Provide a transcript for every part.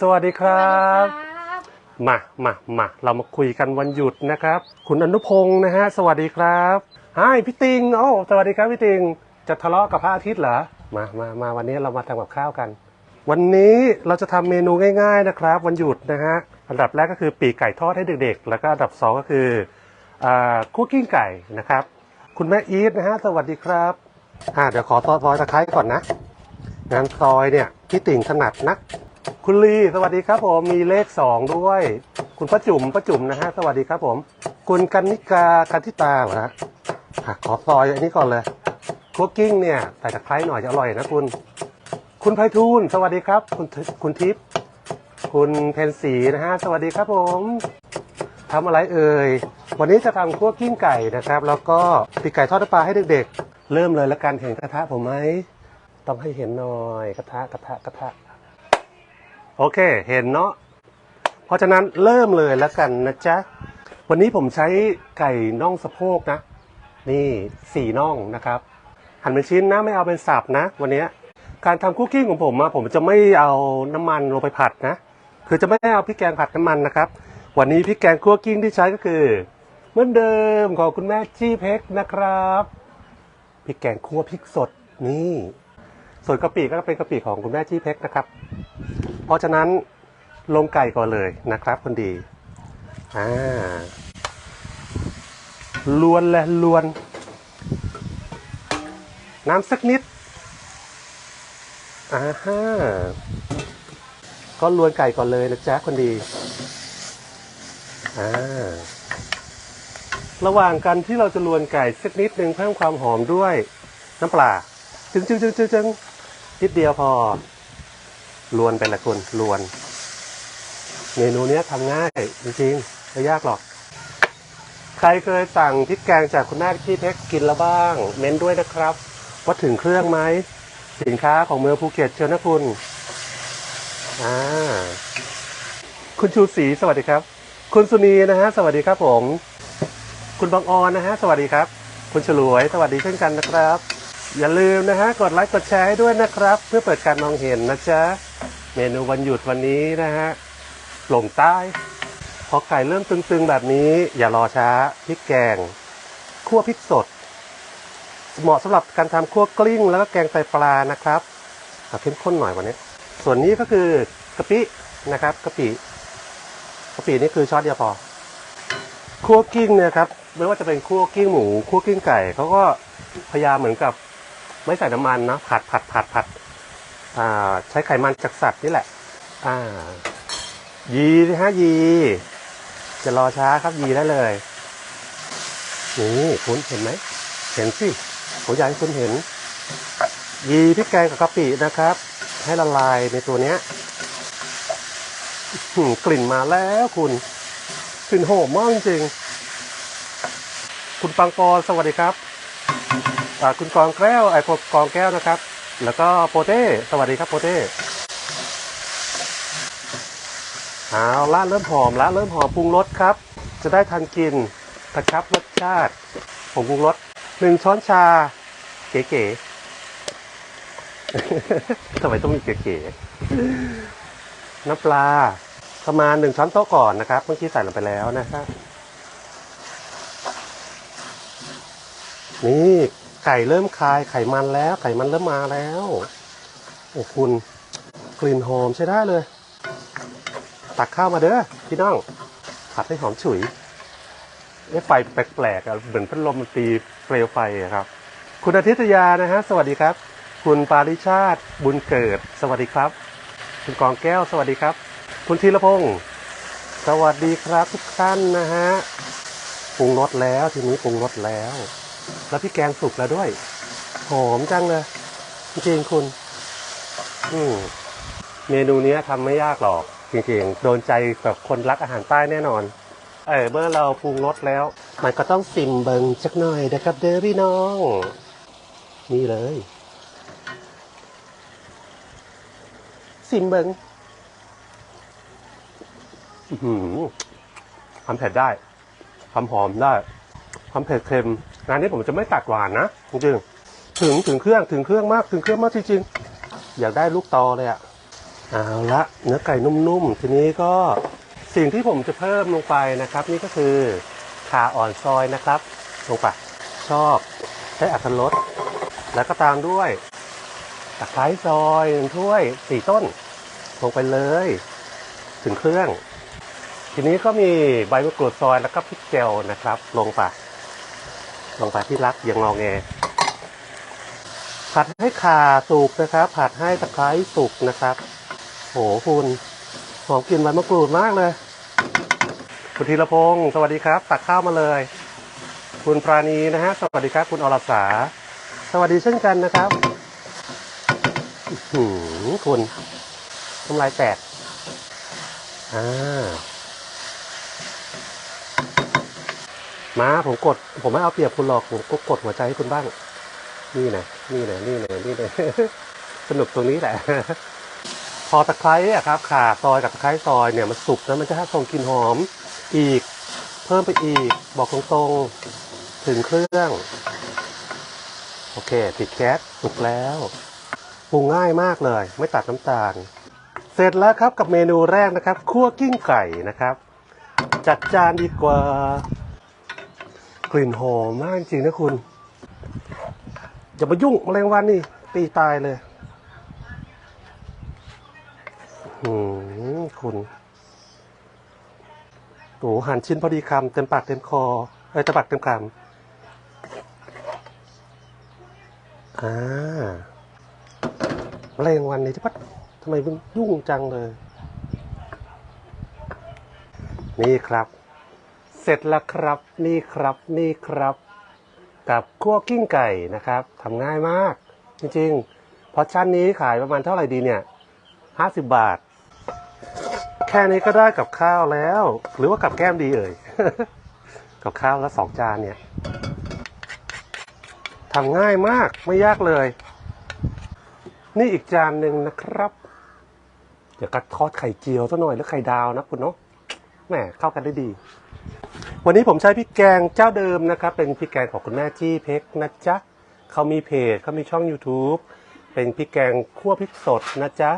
สวัสดีครับ มามามาเรามาคุยกันวันหยุดนะครับ คุณอนุพงศ์นะฮะ สวัสดีครับฮายพี่ติงโอ้สวัสดีครับพี่ติง จะทะเลาะกับพระอาทิตย์เหรอ มามามาวันนี้เรามาทำกับข้าวกัน วันนี้เราจะทำเมนูง่ายๆนะครับ วันหยุดนะฮะ อันดับแรกก็คือปีกไก่ทอดให้เด็กๆ แล้วก็อันดับสองก็คืออ่าคุกกิ้งไก่นะครับ คุณแม่อีทนะฮะ สวัสดีครับอ่าเดี๋ยวขอซอยตะไคร้ก่อนนะงานซอยเนี่ยพี่ติ่งถนัดนัก คุณลีสวัสดีครับผมมีเลขสองด้วย คุณป้าจุ๋มป้าจุ๋มนะฮะสวัสดีครับผม คุณกันนิกากันทิตาเหรอฮะอะขอซอยอันนี้ก่อนเลยคุกกิ้งเนี่ยใส่ตะไคร้หน่อยจะอร่อยนะคุณ คุณไพฑูรย์สวัสดีครับ คุณคุณทิพย์คุณเพนสีนะฮะสวัสดีครับผมทำอะไรเอ่ยวันนี้จะทำคั่วกิ้งไก่นะครับ แล้วก็ปีกไก่ทอดน้ำปลาให้เด็กๆ เริ่มเลยแล้วกันเห็นกระทะผมไหมต้องให้เห็นหน่อยกระทะกระทะกระทะ โอเค เห็นเนาะ เพราะฉะนั้นเริ่มเลยแล้วกันนะจ๊ะ วันนี้ผมใช้ไก่น่องสะโพกนะ นี่สี่น่องนะครับ หั่นเป็นชิ้นนะไม่เอาเป็นสับนะ วันนี้การทำคุกกิ้งของผมอะผมจะไม่เอาน้ำมันลงไปผัดนะ คือจะไม่เอาพริกแกงผัดน้ำมันนะครับ วันนี้พริกแกงคั่วกิ้งที่ใช้ก็คือ เหมือนเดิมของคุณแม่จี้เพ็กนะครับพริกแกงคั่วพริกสดนี่ ส่วนกะปิก็เป็นกะปิของคุณแม่จี้เพ็กนะครับ เพราะฉะนั้นลงไก่ก่อนเลยนะครับคนดีอ่าลวนและลวน น้ำสักนิดอ่าฮะก็ลวนไก่ก่อนเลยนะจ๊ะคนดีอ่าระหว่างกันที่เราจะลวนไก่สักนิดนึงเพิ่มความหอมด้วยน้ำปลาจึงจึงจึงจึงจึงนิดเดียวพอ ลวนไปละคุณลวน เมนูเนี้ยทำง่ายจริงๆไม่ยากหรอก ใครเคยสั่งพริกแกงจากคุณแม่ที่เพชรกินแล้วบ้าง เม้นด้วยนะครับ ว่าถึงเครื่องไหม สินค้าของเมืองภูเก็ตเชียวนะคุณอ่าคุณชูศรีสวัสดีครับ คุณสุนีนะฮะ สวัสดีครับผม คุณบางออนนะฮะ สวัสดีครับ คุณฉลวย สวัสดีเช่นกันนะครับ อย่าลืมนะฮะ กดไลค์กดแชร์ให้ด้วยนะครับ เพื่อเปิดการมองเห็นนะจ๊ะ เมนูวันหยุดวันนี้นะฮะลงใต้ พอไก่เริ่มตึงๆแบบนี้อย่ารอช้าพริกแกงคั่วพริกสด เหมาะสำหรับการทำคั่วกลิ้ง แล้วก็แกงไตปลานะครับเอาเข้มข้นหน่อยวันนี้ ส่วนนี้ก็คือกะปินะครับกะปิกะปินี่คือช้อนเดียวพอคั่วกลิ้งเนี่ยครับไม่ว่าจะเป็นคั่วกลิ้งหมูคั่วกลิ้งไก่เขาก็พยายามเหมือนกับ ไม่ใส่น้ำมันนะผัดผัดผัดผัด ใช้ไขมันจากสัตว์นี่แหละ อ่า ยีฮะยี จะรอช้าครับยีได้เลยนี่คุณเห็นไหม เห็นสิผมอยากให้คุณเห็น ยีพริกแกงกับกะปินะครับ ให้ละลายในตัวเนี้ยกลิ่นมาแล้วคุณกลิ่นหอมมากจริง คุณปังปอนสวัสดีครับคุณกองแก้วไอ้กองแก้วนะครับ แล้วก็โปเต้ สวัสดีครับโปเต้เอาละเริ่มหอมแล้วเริ่มหอมปรุงรสครับ จะได้ทันกินกระชับรสชาติผมปรุงรสหนึ่งช้อนชา เก๋ๆทำไมต้องมีเก๋ๆน้ำปลาประมาณหนึ่งช้อนโต๊ะก่อนนะครับ เมื่อกี้ใส่ลงไปแล้วนะครับนี่ ไก่เริ่มคลายไขมันแล้ว ไขมันเริ่มมาแล้ว โอ้คุณกลิ่นหอมใช้ได้เลย ตักข้าวมาเด้อพี่น้องผัดให้หอมฉุยเอ๊ะไฟแปลกๆอะเหมือนพัดลมมันตีเปลวไฟครับ คุณอาทิตยานะฮะ สวัสดีครับ คุณปาริชาติบุญเกิด สวัสดีครับ คุณกองแก้ว สวัสดีครับ คุณธีรพงศ์สวัสดีครับทุกท่านนะฮะปรุงรสแล้วทีนี้ปรุงรสแล้ว แล้วพี่แกงสุกแล้วด้วย หอมจังเลยจริงๆคุณ อืมเมนูนี้ทำไม่ยากหรอก จริงๆ โดนใจแบบคนรักอาหารใต้แน่นอน เออเมื่อเราปรุงรสแล้ว มันก็ต้องซิมเบิงสักหน่อยนะครับ เดอพี่น้อง นี่เลย ซิมเบิงอือหือความเผ็ดได้ความหอมได้ความเผ็ดเค็ม งานนี้ผมจะไม่ตัดหวานนะจริงๆถึงถึงเครื่องถึงเครื่องมากถึงเครื่องมากจริงๆอยากได้ลูกตอเลยอะเอาละเนื้อไก่นุ่มๆ ทีนี้ก็สิ่งที่ผมจะเพิ่มลงไปนะครับ นี่ก็คือขาอ่อนซอยนะครับ ลงไปชอบใช้อัตรสแล้วก็ตามด้วยตะไคร้ซอยหนึ่งถ้วยสี่ต้น ลงไปเลย ถึงเครื่อง ทีนี้ก็มีใบมะกรูดซอยแล้วก็พริกเจลนะครับ ลงไป ลงไปที่รักยังงอแง ผัดให้ข่าสุกนะครับ ผัดให้ตะไคร้สุกนะครับ โหคุณหอมกลิ่นใบมะกรูดมากเลย คุณธีรพงศ์สวัสดีครับ ตักข้าวมาเลย คุณปราณีนะฮะ สวัสดีครับ คุณอรสา สวัสดีเช่นกันนะครับหือคุณทำลายแตกอ่า มาผมกด ผมไม่เอาเปรียบคุณหรอกผมก็กดหัวใจให้คุณบ้าง นี่นะนี่นะนี่นะนี่นะสนุกตรงนี้แหละ พอตะไคร้อะครับขาซอยกับตะไคร้ซอยเนี่ยมันสุกแล้วมันจะให้ส่งกลิ่นหอมอีก เพิ่มไปอีก บอกตรงๆถึงเครื่อง โอเคปิดแก๊สสุกแล้วปรุงง่ายมากเลย ไม่ตัดน้ำตาล เสร็จแล้วครับกับเมนูแรกนะครับคั่วกิ้งไก่นะครับ จัดจานดีกว่า ลิ่นหอมมากจริงนะคุณ อย่ามายุ่งแมลงวันนี่ตีตายเลยหืมคุณโอ้หั่นชิ้นพอดีคำเต็มปากเต็มคอเอ้ยเต็มปากเต็มคำอ่าแมลงวันนี่ที่พัดทำไมมันยุ่งจังเลย นี่ครับ เสร็จแล้วครับ นี่ครับนี่ครับ กับคั่วกิ้งไก่นะครับทำง่ายมาก จริงๆพอชั้นนี้ขายประมาณเท่าไหร่ดีเนี่ยห้าสิบบาท แค่นี้ก็ได้กับข้าวแล้ว หรือว่ากับแก้มดีเอ่ย กับข้าวแล้วสองจานเนี่ยทำง่ายมากไม่ยากเลย นี่อีกจานหนึ่งนะครับ เดี๋ยวกัดทอดไข่เจียวซะหน่อยแล้วไข่ดาวนะคุณเนาะแหมเข้ากันได้ดี วันนี้ผมใช้พริกแกงเจ้าเดิมนะครับ เป็นพริกแกงของคุณแม่จี้เพ็กนะจ๊ะเขามีเพจเขามีช่อง YouTube เป็นพริกแกงคั่วพริกสดนะจ๊ะ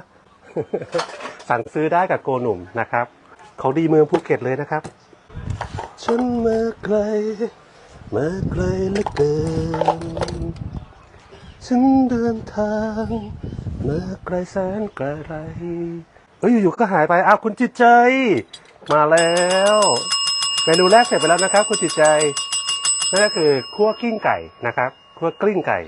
สั่งซื้อได้กับโกหนุ่มนะครับ เขาดีเมืองภูเก็ตเลยนะครับ ฉันมาไกลมาไกลเหลือเกิน ฉันเดินทางมาไกลแสนไกลเอ้ยอยู่ๆก็หายไปอ้าวคุณจิตใจ มาแล้ว เมนูแรกเสร็จไปแล้วนะครับ คุณจิตใจนั่นก็คือคั่วกลิ้งไก่นะครับคั่วกลิ้งไก่